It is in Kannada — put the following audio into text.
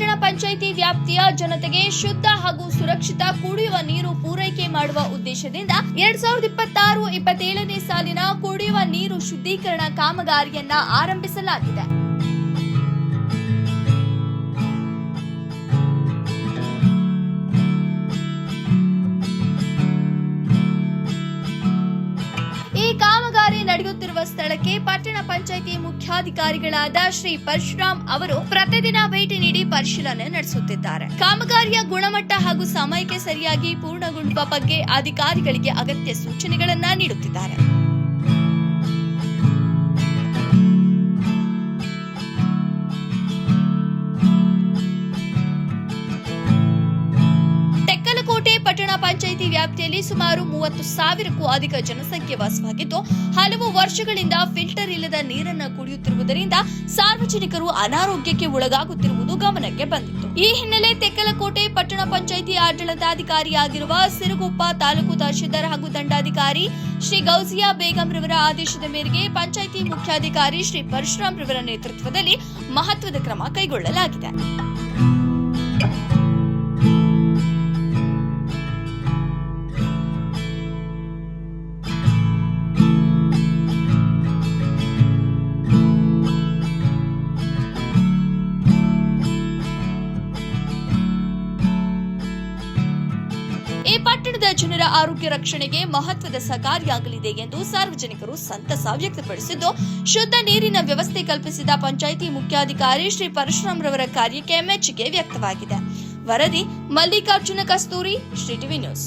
ಪಟ್ಟಣ ಪಂಚಾಯಿತಿ ವ್ಯಾಪ್ತಿಯ ಜನತೆಗೆ ಶುದ್ಧ ಹಾಗೂ ಸುರಕ್ಷಿತ ಕುಡಿಯುವ ನೀರು ಪೂರೈಕೆ ಮಾಡುವ ಉದ್ದೇಶದಿಂದ ಎರಡ್ ಸಾವಿರದ ಇಪ್ಪತ್ತಾರು ಇಪ್ಪತ್ತೇಳನೇ ಸಾಲಿನ ಕುಡಿಯುವ ನೀರು ಶುದ್ಧೀಕರಣ ಕಾಮಗಾರಿಯನ್ನ ಆರಂಭಿಸಲಾಗಿದೆ. ಸ್ಥಳಕ್ಕೆ ಪಟ್ಟಣ ಪಂಚಾಯಿತಿ ಮುಖ್ಯಾಧಿಕಾರಿಗಳಾದ ಶ್ರೀ ಪರಶುರಾಮ್ ಅವರು ಪ್ರತಿದಿನ ಭೇಟಿ ನೀಡಿ ಪರಿಶೀಲನೆ ನಡೆಸುತ್ತಿದ್ದಾರೆ. ಕಾಮಗಾರಿಯ ಗುಣಮಟ್ಟ ಹಾಗೂ ಸಮಯಕ್ಕೆ ಸರಿಯಾಗಿ ಪೂರ್ಣಗೊಳ್ಳುವ ಬಗ್ಗೆ ಅಧಿಕಾರಿಗಳಿಗೆ ಅಗತ್ಯ ಸೂಚನೆಗಳನ್ನ ನೀಡುತ್ತಿದ್ದಾರೆ. ವ್ಯಾಪ್ತಿಯಲ್ಲಿ ಸುಮಾರು ಮೂವತ್ತು ಸಾವಿರಕ್ಕೂ ಅಧಿಕ ಜನಸಂಖ್ಯೆ ವಾಸವಾಗಿದ್ದು, ಹಲವು ವರ್ಷಗಳಿಂದ ಫಿಲ್ಟರ್ ಇಲ್ಲದ ನೀರನ್ನು ಕುಡಿಯುತ್ತಿರುವುದರಿಂದ ಸಾರ್ವಜನಿಕರು ಅನಾರೋಗ್ಯಕ್ಕೆ ಒಳಗಾಗುತ್ತಿರುವುದು ಗಮನಕ್ಕೆ ಬಂದಿತ್ತು. ಈ ಹಿನ್ನೆಲೆ ತೆಕ್ಕಲಕೋಟೆ ಪಟ್ಟಣ ಪಂಚಾಯಿತಿ ಆಡಳಿತಾಧಿಕಾರಿಯಾಗಿರುವ ಸಿರುಗುಪ್ಪ ತಾಲೂಕು ತಹಶೀಲ್ದಾರ್ ಹಾಗೂ ದಂಡಾಧಿಕಾರಿ ಶ್ರೀ ಗೌಸಿಯಾ ಬೇಗಂ ರವರ ಆದೇಶದ ಮೇರೆಗೆ ಪಂಚಾಯಿತಿ ಮುಖ್ಯಾಧಿಕಾರಿ ಶ್ರೀ ಪರಶುರಾಮ್ ರವರ ನೇತೃತ್ವದಲ್ಲಿ ಮಹತ್ವದ ಕ್ರಮ ಕೈಗೊಳ್ಳಲಾಗಿದೆ. ಈ ಪಟ್ಟಣದ ಜನರ ಆರೋಗ್ಯ ರಕ್ಷಣೆಗೆ ಮಹತ್ವದ ಸಹಕಾರಿಯಾಗಲಿದೆ ಎಂದು ಸಾರ್ವಜನಿಕರು ಸಂತಸ ವ್ಯಕ್ತಪಡಿಸಿದ್ದು, ಶುದ್ಧ ನೀರಿನ ವ್ಯವಸ್ಥೆ ಕಲ್ಪಿಸಿದ ಪಂಚಾಯಿತಿ ಮುಖ್ಯಾಧಿಕಾರಿ ಶ್ರೀ ಪರಶುರಾಮ್ ರವರ ಕಾರ್ಯಕ್ಕೆ ಮೆಚ್ಚುಗೆ ವ್ಯಕ್ತವಾಗಿದೆ. ವರದಿ ಮಲ್ಲಿಕಾರ್ಜುನ ಕಸ್ತೂರಿ, ಶ್ರೀ ಟಿವಿ ನ್ಯೂಸ್.